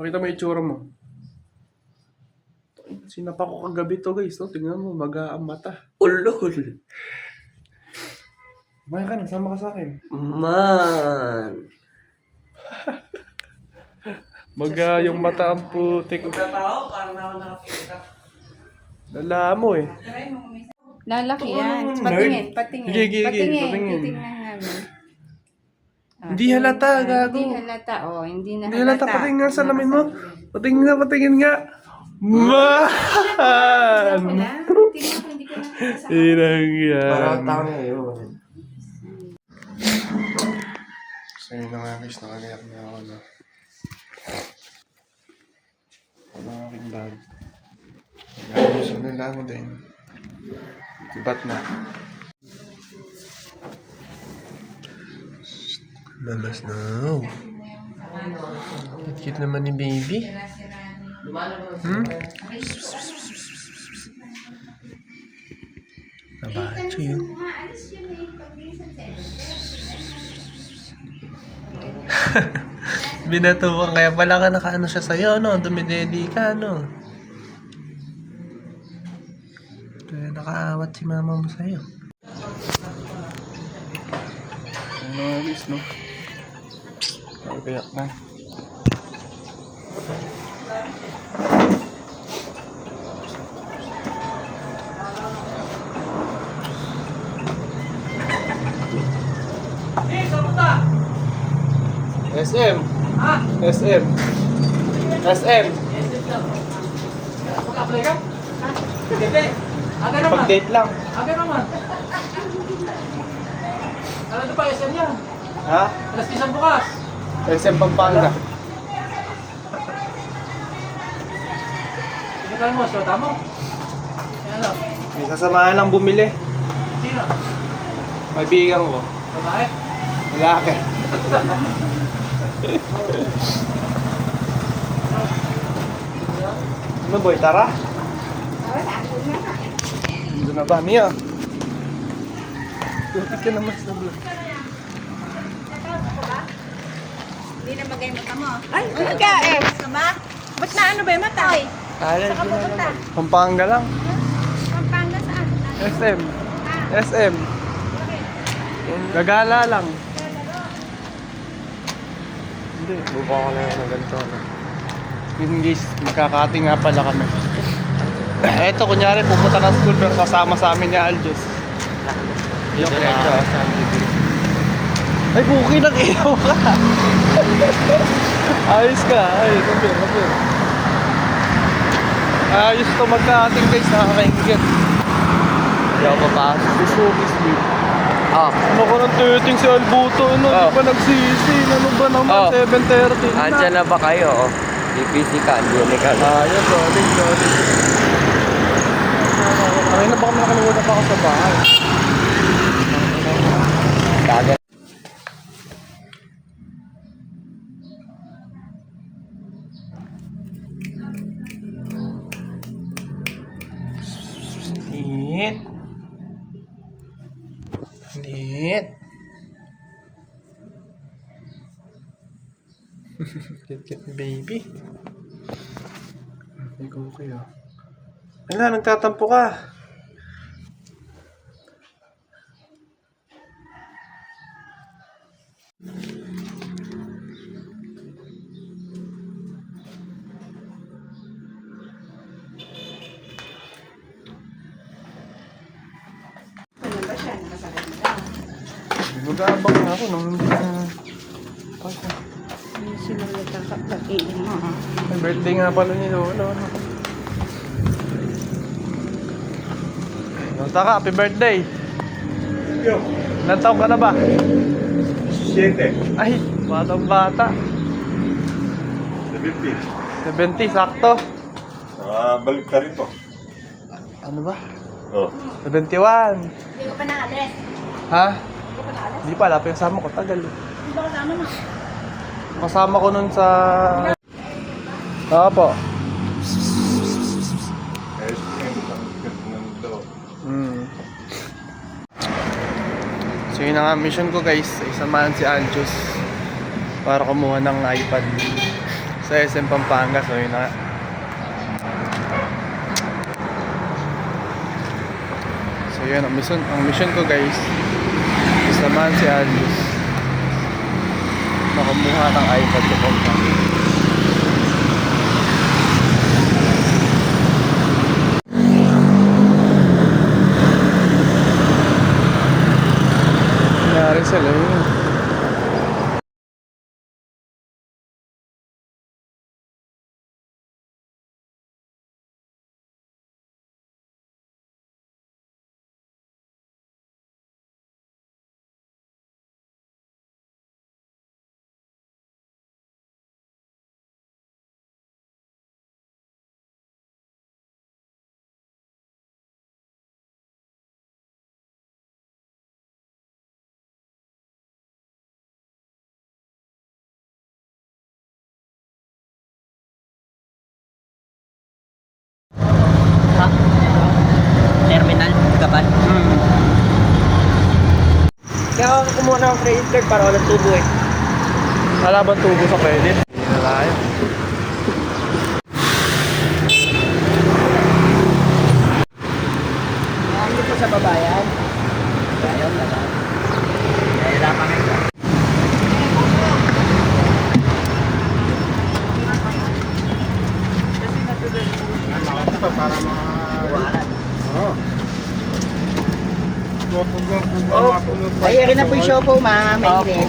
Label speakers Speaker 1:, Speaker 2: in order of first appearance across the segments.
Speaker 1: Pakita mo yung itsura mo. Sinapa ko kagabi to guys. No? Tingnan mo, maga ang mata.
Speaker 2: Ulol.
Speaker 1: Maya ka na, sama ka sa akin.
Speaker 2: Man.
Speaker 1: Maga yung mata ang putik.
Speaker 2: Magkatao, parang ako nakakita.
Speaker 1: Lala mo eh.
Speaker 3: Lalaki yan.
Speaker 1: naman,
Speaker 3: Patingin, patingin.
Speaker 1: Sige, sige,
Speaker 3: patingin.
Speaker 1: patingin.
Speaker 3: Titingnan namin.
Speaker 1: Hindi halata, gago.
Speaker 3: Hindi halata, oh. Hindi na
Speaker 1: Hindi halata, patingin nga sa lamin mo. Patingin nga, patingin nga. Man! Inang yan.
Speaker 2: Parang tao.
Speaker 1: So yun na nga guys, nakagayak na ako na. Ano ang aking bag. Ayos, ano lang ako din. Ibat na. Lalas na. Cute naman ni baby. Hmm? Nabacho yun. Binatukan kaya pala ka nakaano siya sa'yo, no? Dumidedi ka, no? Kaya nakaawat si mama mo sa'yo. Ano no? Kaya na. SM. SM. SM.
Speaker 4: Mag-apply ka? Hindi. Aga naman.
Speaker 1: Pag-date lang.
Speaker 4: Aga naman. Ano pa, SM yan?
Speaker 1: Ha?
Speaker 4: Alas 10 bukas.
Speaker 1: SM Pampanga.
Speaker 4: Sige tayo mo, sota mo. Yan lang.
Speaker 1: May sasamahan lang bumili.
Speaker 4: Sino?
Speaker 1: Kaibigan ko.
Speaker 4: Babae?
Speaker 1: Lalaki. ano boy, tara? Doon na ba? Mia? Lutik ka naman sa vlog.
Speaker 5: Hindi na magay mata mo.
Speaker 3: Ay, ano ka eh?
Speaker 5: Ka ba?
Speaker 3: Ba't na ano ba yung mata?
Speaker 5: Hoy,
Speaker 1: Alin,
Speaker 5: saan ka pupunta?
Speaker 1: Pampanga lang.
Speaker 5: Pampanga saan?
Speaker 1: SM. SM. Gagala lang. Hindi, buka ko na yung ganito. No? Yun guys, magkakati nga pala kami. Eto, kunyari, pupunta ng school pero kasama sa amin ni Aljos. Yung eto. Ay, buki ng ilaw ka. Ayos ka. Ay, kapir, kapir. Ayos to magka-ating guys, nakakaingit. Hindi ako papasok. Susukis, babe.
Speaker 2: Ah,
Speaker 1: Ano ko ng dating si Albuto, ano? Di
Speaker 2: Oh.
Speaker 1: pa nagsisi. Ano ba naman?
Speaker 2: Oh.
Speaker 1: 7.30 na.
Speaker 2: andyan na ba kayo? Oh? DPC ka, andyan ka.
Speaker 1: Ayos, sorry, sorry. Ay, na baka nakalimutan pa ako sa bahay.
Speaker 2: Kaga.
Speaker 1: Cute, cute baby. Ikaw kayo. Ala, nagtatampo ka. Pala ni Lolo. Ano? Basta ka, happy birthday!
Speaker 6: Yo,
Speaker 1: Ilan taon ka na ba?
Speaker 6: siete,
Speaker 1: Ay, batang bata.
Speaker 6: seventy.
Speaker 1: 70, sakto.
Speaker 6: Ah, balik ka rin po.
Speaker 1: Ano ba?
Speaker 6: Oh.
Speaker 5: Hindi
Speaker 1: 71.
Speaker 5: ko pa na-address.
Speaker 1: Ha?
Speaker 5: Hindi ko pa na-address.
Speaker 1: Hindi pala, pero kasama ko, tagal. eh.
Speaker 5: Hindi ba kasama mo?
Speaker 1: Kasama ko nun sa... Oo po.
Speaker 6: Ang ganda ng loob.
Speaker 1: Mm. So yun na nga, mission ko guys, isamahan si Anjos para kumuha ng iPad. Sa SM Pampanga. So yun na. nga. So yun, ang mission, ang mission ko guys is naman si Alius. Makamuha ng iPad sa Pampanga.
Speaker 2: excelente. Kumuha ng credit card para walang tubo eh.
Speaker 1: Wala bang tubo sa credit? Wala yun.
Speaker 2: Ano po sa babayan? Bayan na lang. Nahirapan ka.
Speaker 3: Ay, rin na po yung siopaw, ma. Mainit.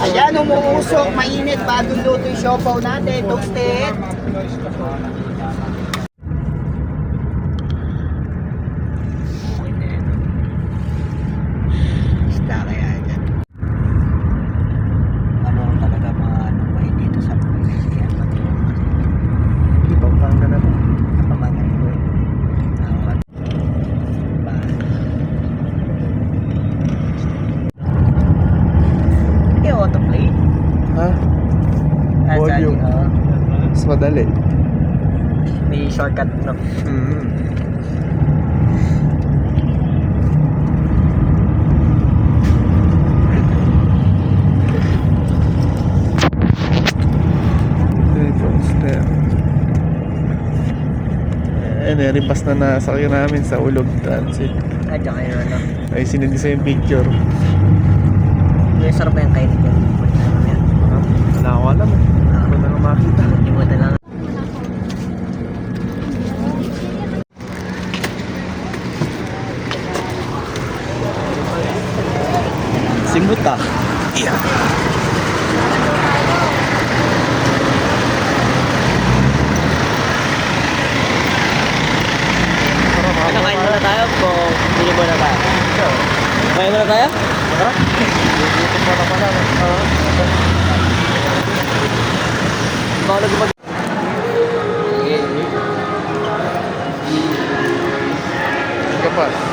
Speaker 3: Ayan, umuusok. Mainit. Bagong luto yung siopaw natin. Toasted.
Speaker 2: Isda kaya dyan. Ano talaga mga ano pa dito sa Pilipinas?
Speaker 1: Di Pampanga na to.
Speaker 2: Kapamangan ko eh. Tawag. Ba? Eh, autoplay.
Speaker 1: Ha?
Speaker 2: Ah, sa-
Speaker 1: Volume.
Speaker 2: oo.
Speaker 1: Mas madali.
Speaker 2: may shortcut no.
Speaker 1: Mm. Eh, naripas na nasakyan namin sa Ulog Transit.
Speaker 2: At saka yun ano.
Speaker 1: Ay, sinindi sa yung picture.
Speaker 2: Yung sarap yung kainin ko. Ano yan?
Speaker 1: Wala ko alam eh.
Speaker 2: Ah,
Speaker 1: Ako na lang makita.
Speaker 2: Limutan lang. Simuta. Ano, kain muna tayo o bili muna tayo? Kain muna tayo? Tara.
Speaker 1: Ka pa. Huwag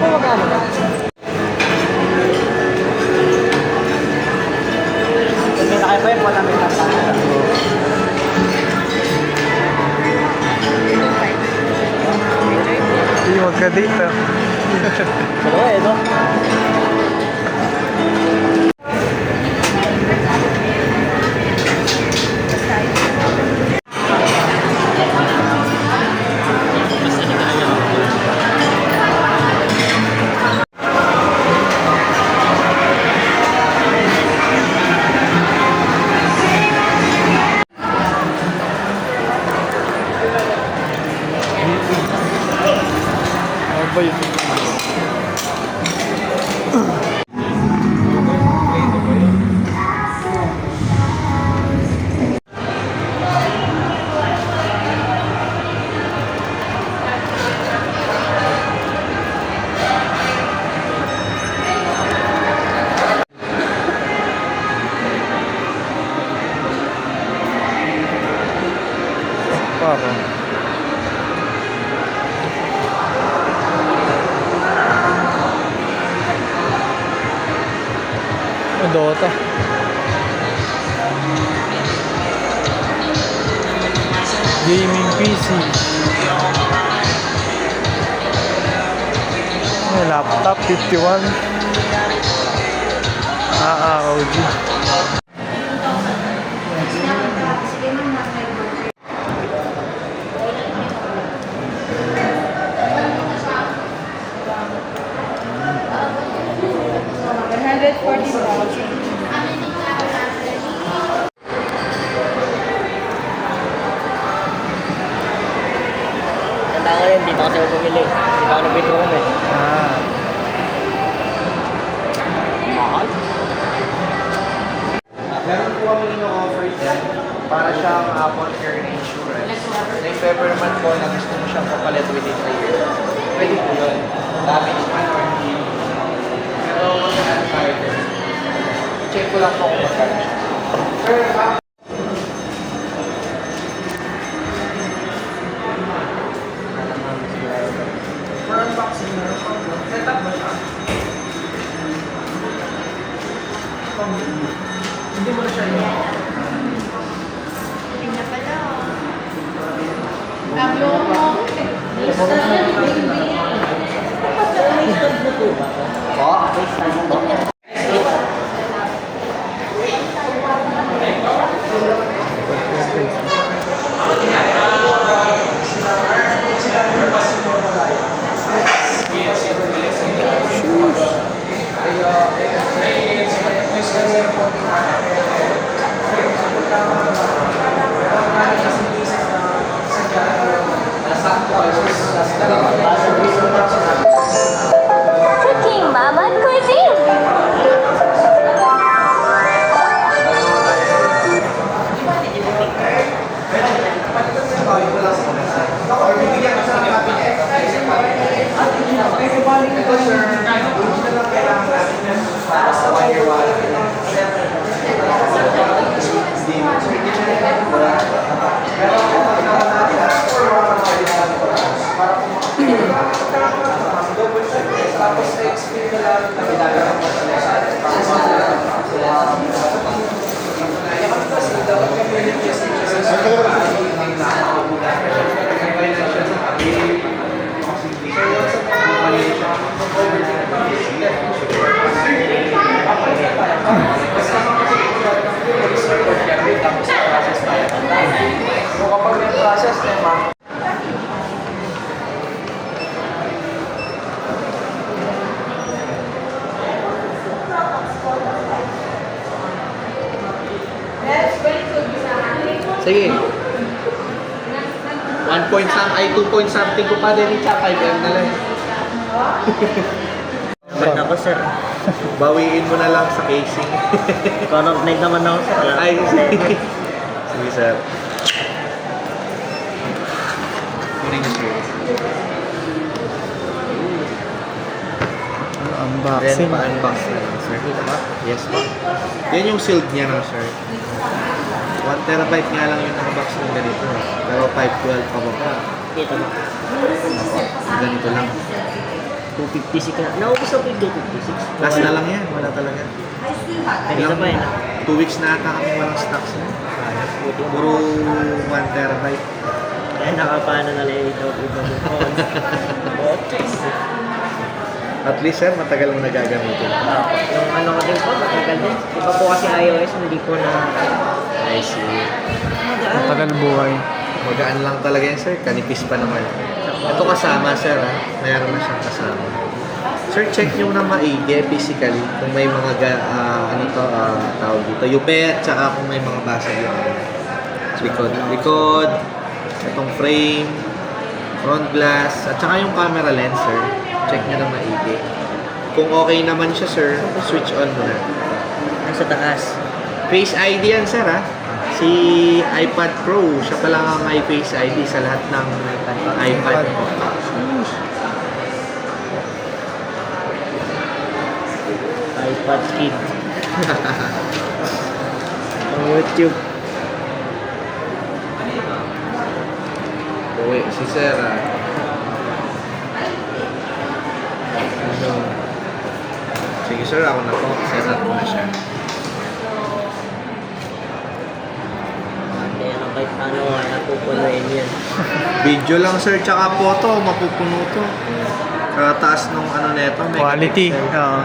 Speaker 7: convocado. двоє.
Speaker 1: Sige. 1 point some, ay 2 point something ko pa din siya, 5M na lang.
Speaker 2: Ba't ako sir?
Speaker 1: Bawiin mo na lang sa casing.
Speaker 2: Color night naman ako sir.
Speaker 1: Ay,
Speaker 2: sir.
Speaker 1: Sige, sir. Kunin niyo, sir. Then,
Speaker 3: Unboxing.
Speaker 1: pa-unbox na lang, sir. Yes, po. Yan yung sealed niya na, sir. 1 terabyte nga lang yung nakabox ng ganito. Pero 512 pa ba?
Speaker 2: Dito ba?
Speaker 1: Ganito lang.
Speaker 2: 256 na. Naubos ako yung 256.
Speaker 1: Last na lang yan. Wala talaga.
Speaker 2: Kanina pa ah.
Speaker 1: 2 weeks na ata kami walang stocks na. Puro 1 terabyte.
Speaker 2: Kaya nakapaano na lang ito. Ito mo.
Speaker 1: At least, sir, matagal mo na gagamitin.
Speaker 2: Yung ano ko din po, matagal din. Iba po kasi iOS, hindi po na...
Speaker 1: I see.
Speaker 3: Matagal buhay.
Speaker 1: Magaan lang talaga yan, sir. Kanipis pa naman. Ito kasama, sir, ha? Mayroon na siyang kasama. Sir, check nyo na maigi physically kung may mga ga, ah, ano to, ah, tawag dito, yupe at saka kung may mga basag ano. Likod. Likod, itong frame, front glass, at saka yung camera lens, sir. Check nyo na maigi. Kung okay naman siya, sir, switch on mo na.
Speaker 2: Nasa taas.
Speaker 1: Face ID yan, sir, ha? Si iPad Pro, siya pa lang ang may Face ID sa lahat ng iPad.
Speaker 2: iPad Kid. Ang YouTube.
Speaker 1: Uwi, si ha? Ano? Sige,
Speaker 7: sir, ako na po. Up ko na siya.
Speaker 2: Kaya lang kahit paano nga napupunuin yun.
Speaker 7: Video lang sir, tsaka photo, mapupuno to. Kataas nung ano neto,
Speaker 1: Quality. Oo.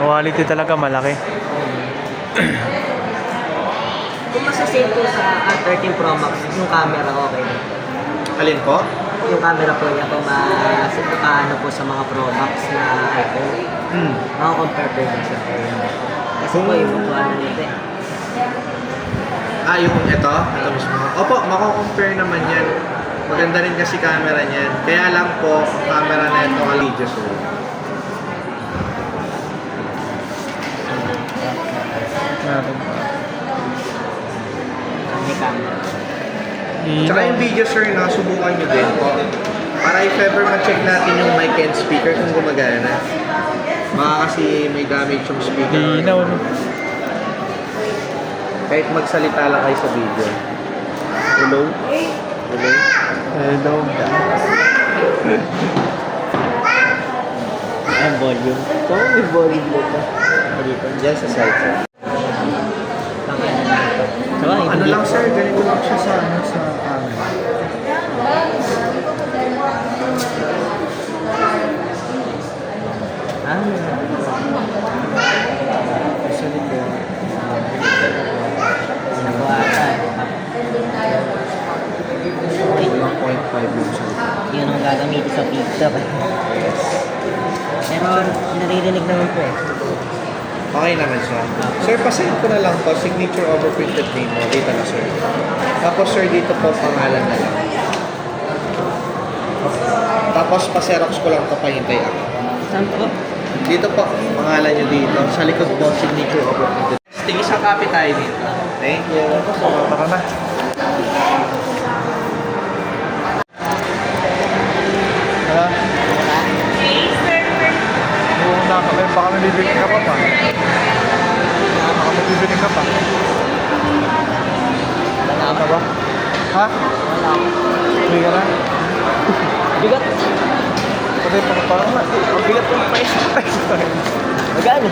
Speaker 1: quality talaga malaki.
Speaker 2: Kung masasave ko sa ah, 13 Pro Max, yung camera okay na.
Speaker 7: Alin po?
Speaker 2: Yung camera po niya kung ano po sa mga Pro Max na iPhone,
Speaker 7: Hmm.
Speaker 2: makakompare po yun siya. Kasi po yung ano nito eh.
Speaker 7: Ah, yung ito? Ito mismo. Opo, mako-compare naman yan. Maganda rin kasi camera niyan. Kaya lang po, ang camera na ito video
Speaker 1: pa.
Speaker 2: May camera.
Speaker 7: Tsaka yung video sir, no, subukan nyo din po. Para if ever ma-check natin yung mic and speaker kung gumagana. Baka kasi may damage yung speaker.
Speaker 1: Linaw, no?
Speaker 7: Kahit magsalita lang kayo sa video. Hello? Hello?
Speaker 1: Hello.
Speaker 2: Ah, volume. Ito, may volume dito. Dito.
Speaker 7: Diyan sa side.
Speaker 2: Pang ano
Speaker 7: lang sir, ganito lang siya sa, ano, sa camera.
Speaker 2: Ah,
Speaker 7: Sa likod.
Speaker 2: nakuha ata. Okay.
Speaker 7: 1.5 yung sa
Speaker 2: Yun ang gagamitin sa pizza. Pero naririnig naman po eh.
Speaker 7: Okay naman siya. Sir, pasend ko na lang po, signature overprinted name mo. Dito na, sir. Tapos, sir, dito po, pangalan na lang. Tapos, pa-xerox ko lang to, pahintay ako.
Speaker 2: Saan po?
Speaker 7: Dito po, pangalan nyo dito. Sa likod po, signature overprinted. Tingin isang copy tayo dito. Thank you.
Speaker 1: Tara na. Tara. Oo, na kami. Baka may bibili ka pa pa. Ha?
Speaker 2: Wala
Speaker 1: ka na?
Speaker 2: Bigat.
Speaker 1: Pati pa pa na. Ang bigat ng price.
Speaker 2: Magano?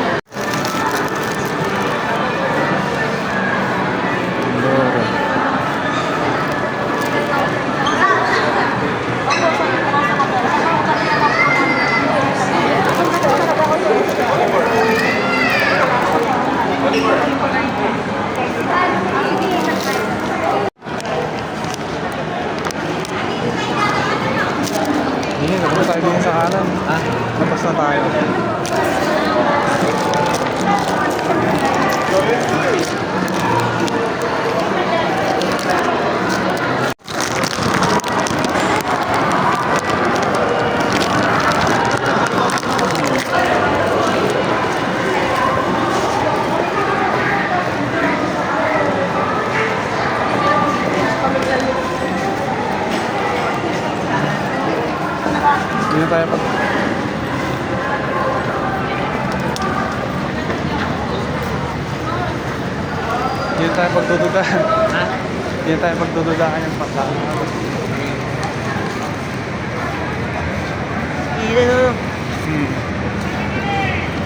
Speaker 1: Hindi, labas tayo din sa kanan.
Speaker 7: Ha?
Speaker 1: Labas na tayo. Hindi na tayo pag... Hindi na tayo pagdududahan.
Speaker 2: Ha?
Speaker 1: Hindi tayo pagdududahan yung patlang.
Speaker 2: Hindi na.
Speaker 1: Hmm.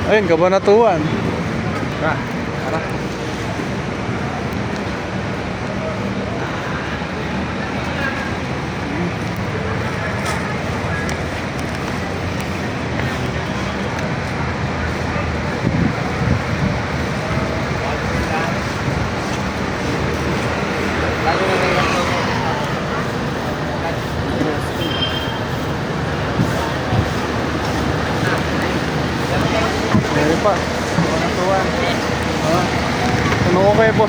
Speaker 1: Ayun, kabanatuan. Tara, tara.
Speaker 2: Lalo na may laptop.
Speaker 1: Meron pa. Kabanatuan. Ah.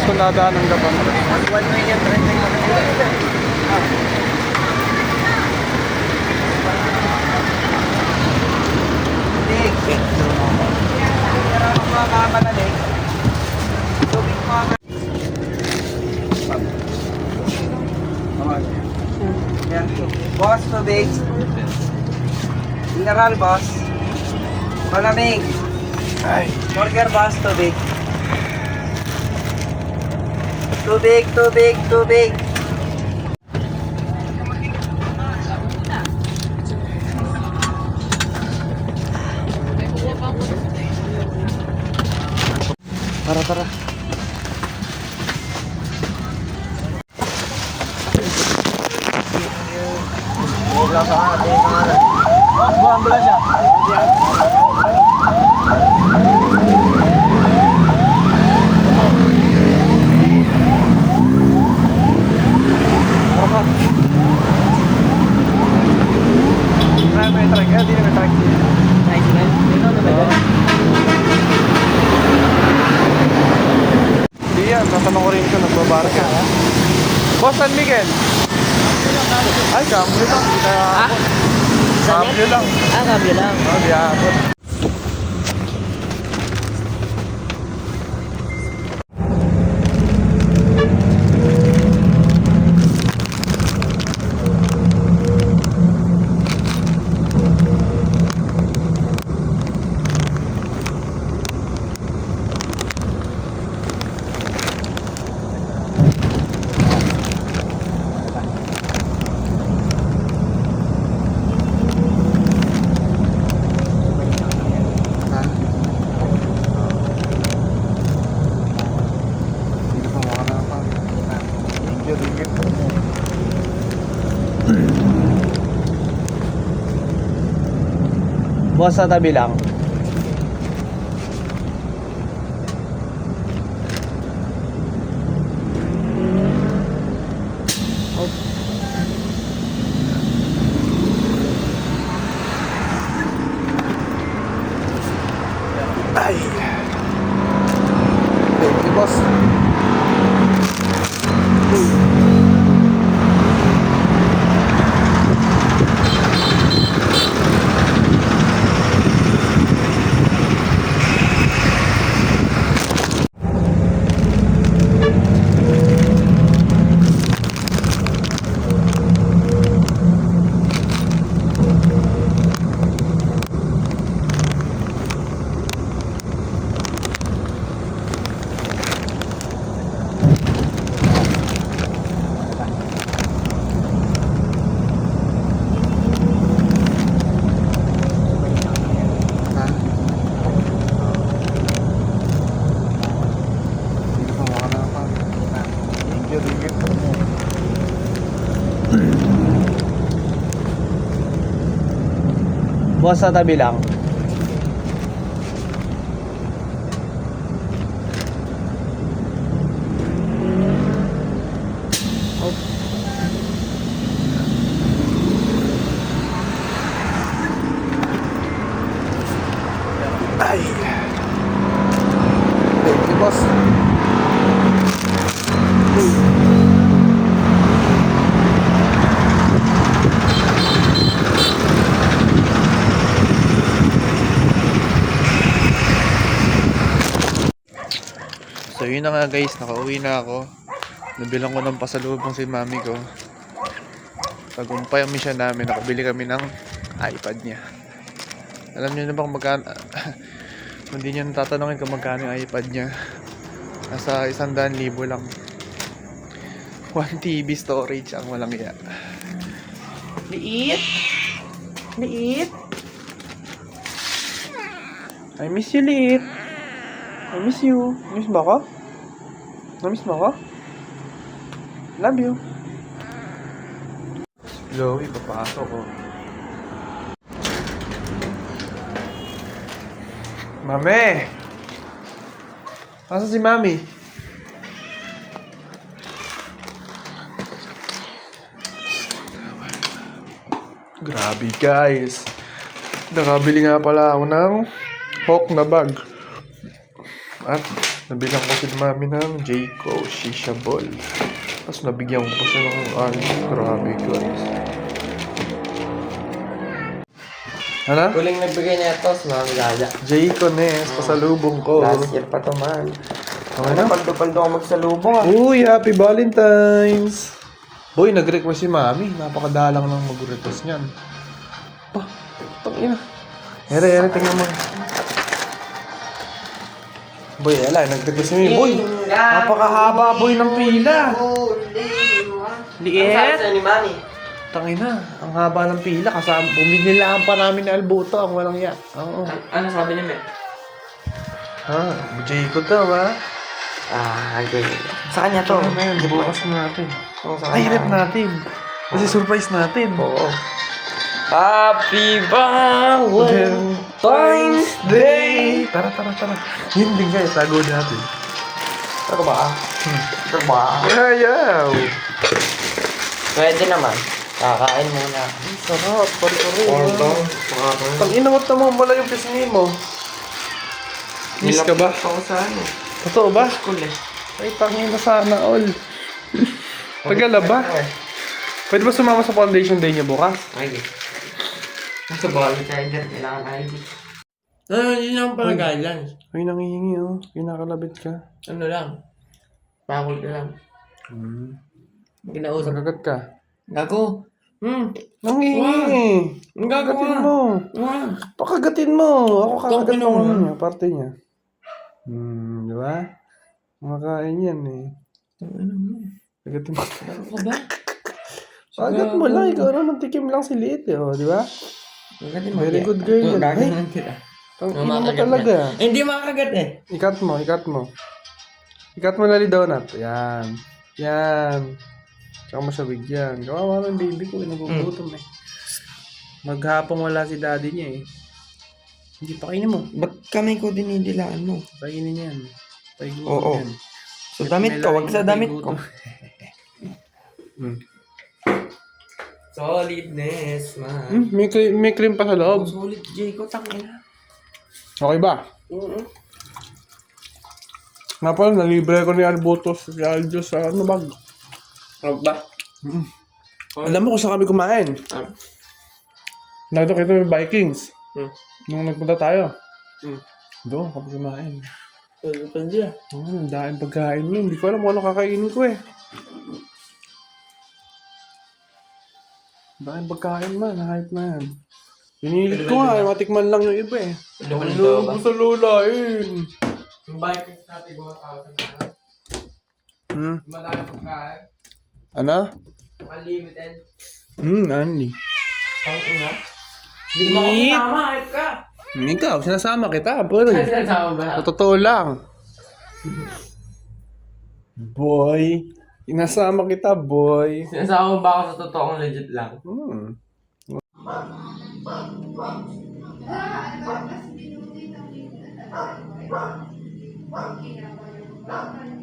Speaker 1: Boss kung dadaan ng gaban.
Speaker 2: 1 million, 30 million.
Speaker 8: Boss, tubig. Mineral, boss. Malamig.
Speaker 1: Ay.
Speaker 8: Burger, boss, tubig. Tubig, tubig, tubig.
Speaker 1: Tara, tara. Ay, may truck. Eh, di na may truck.
Speaker 2: Tricycle? Dito, ano ba yun?
Speaker 1: Hindi yan, natanong ko rin siya, nagbabar ka. Boss San Miguel. Ay, cambio lang. Kaya
Speaker 2: Ah?
Speaker 1: Cambio lang.
Speaker 2: Ah, cambio lang.
Speaker 1: Oh, di abot. Hindi pa makakala pa. Thank you, thank you. Boss sa tabi lang. Ay. Thank boss. Boss sa tabi lang. Na guys, nakauwi na ako. Nabilang ko ng pasalubong si mami ko. Tagumpay ang mission namin, nakabili kami ng iPad niya. Alam niyo na ba kung magkano, hindi niyo natatanungin kung magkano yung iPad niya. Nasa isang daan libo lang. 1 TB storage ang walang iya. Liit! Liit! I miss you, Liit! I miss you. Miss ba ako? Na-miss mo ako? Love you. Chloe, papasok ko. Mami! Asa si Mami? Grabe guys. Nakabili nga pala ako ng Hawk na bag. At nabilang ko si Mami ng Jayco Shisha Ball. Tapos nabigyan ko pa siya ng ano. Grabe guys. Ano?
Speaker 2: Huling nagbigay niya ito sa mga gala.
Speaker 1: Jayco Nes, pasalubong ko.
Speaker 2: Last year pa to man.
Speaker 1: Okay na?
Speaker 2: Paldo-paldo ako magsalubong ah.
Speaker 1: Uy, happy Valentine's! Boy, nag-request si Mami. Napakadalang lang mag-request niyan. Pa, tang ina. Ere, ere, tingnan mo. Boy, ala, nag-request si Mami. Boy, napakahaba, boy, ng pila. Liit.
Speaker 2: ni Manny?
Speaker 1: Tangina, ang haba ng pila. Kasama, buminilaan pa namin ni Albuto. Ang walang ya. Oo.
Speaker 2: Ano sabi niya, Met?
Speaker 1: Ha? Bujay ko daw ha?
Speaker 9: Ah, okay. Sa kanya to.
Speaker 1: Ano na yun? Bukas na natin.
Speaker 9: Oo, sa
Speaker 1: Ay, rep natin. Kasi surprise natin.
Speaker 9: Oo. Happy Valentine's Day!
Speaker 1: Tara, tara, tara. Yun din guys, tago natin.
Speaker 9: Ano ba? Ano ba?
Speaker 1: Ayaw!
Speaker 9: Pwede naman. Kakain muna.
Speaker 1: Sarap, pari-pari.
Speaker 9: Ordo.
Speaker 1: Pag inawat na mo mula yung pisngi mo. Miss ka ba?
Speaker 9: Ako sa ano?
Speaker 1: Totoo ba?
Speaker 9: School eh.
Speaker 1: Ay, pangina sana all. Tagala ba? Pwede ba sumama sa foundation day niya bukas?
Speaker 9: Ay. Nasa ball charger. Kailangan ID. Ano, hindi naman pala guidelines.
Speaker 1: Ay, nangihingi oh. Kinakalabit ka.
Speaker 9: Ano lang. Pakul ka lang.
Speaker 1: Hmm.
Speaker 9: Kinausap.
Speaker 1: Nagagat ka.
Speaker 9: Gago. Hmm.
Speaker 1: Nangihingi.
Speaker 9: Ang
Speaker 1: Kagatin
Speaker 9: gagawa.
Speaker 1: mo.
Speaker 9: Ah.
Speaker 1: Pakagatin mo. Ako kakagat mo
Speaker 9: mo.
Speaker 1: ano niya, parte niya. Hmm, di ba? Makain yan eh. Kagatin mo.
Speaker 9: Ano ka ba?
Speaker 1: Pagat mo lang. Ikaw naman tikim lang si Liit eh. Oh, di ba? Very good girl yan. Ay.
Speaker 9: Kita.
Speaker 1: Ang ina mo talaga.
Speaker 9: na. Eh, Hindi makagat eh.
Speaker 1: Ikat mo, ikat mo. Ikat mo lali donut. Yan. Yan. Tsaka mo siya bigyan. Kawawa ng baby ko. Nagugutom eh. Maghapong wala si daddy niya eh. Hindi pa kainin mo.
Speaker 9: Ba't kamay ko dinidilaan mo?
Speaker 1: Kainin yan. Paigutom
Speaker 9: Oo.
Speaker 1: yan.
Speaker 9: So damit ko, wag sa damit ko.
Speaker 1: Hmm.
Speaker 9: Solidness, man.
Speaker 1: Hmm, may, cre- may cream pa sa loob.
Speaker 9: Solid J ko, tangina.
Speaker 1: Okay ba?
Speaker 9: Oo.
Speaker 1: Nga pala, nalibre ko ni Albotos si Aljo sa ano bag.
Speaker 9: Ano ba?
Speaker 1: Alam mo kung saan kami kumain?
Speaker 9: Ah.
Speaker 1: Nandito kita yung Vikings.
Speaker 9: Hmm.
Speaker 1: Nung nagpunta tayo.
Speaker 9: Hmm.
Speaker 1: Doon kami kumain.
Speaker 9: Pwede pa siya.
Speaker 1: Oo, ang daming pagkain mo. Hindi ko alam kung ano kakainin ko eh. Daming pagkain man. Hype na yan. Pinilit ko nga. eh, Matikman lang yung iba eh.
Speaker 9: Ano ko
Speaker 1: sa lulain?
Speaker 9: Yung bike natin, mga thousand na.
Speaker 1: Hmm?
Speaker 9: Malaki pagkain.
Speaker 1: Ano?
Speaker 9: Unlimited.
Speaker 1: Hmm, Andy.
Speaker 9: Ang ina. Hindi mo ako kasama, hype ka.
Speaker 1: Hmm, Ikaw, sinasama kita. Pero,
Speaker 9: Ay, sinasama ba?
Speaker 1: sa totoo lang. Boy. Sinasama kita, boy.
Speaker 9: Sinasama ba ako sa totoong legit lang?
Speaker 1: Hmm. Thank you.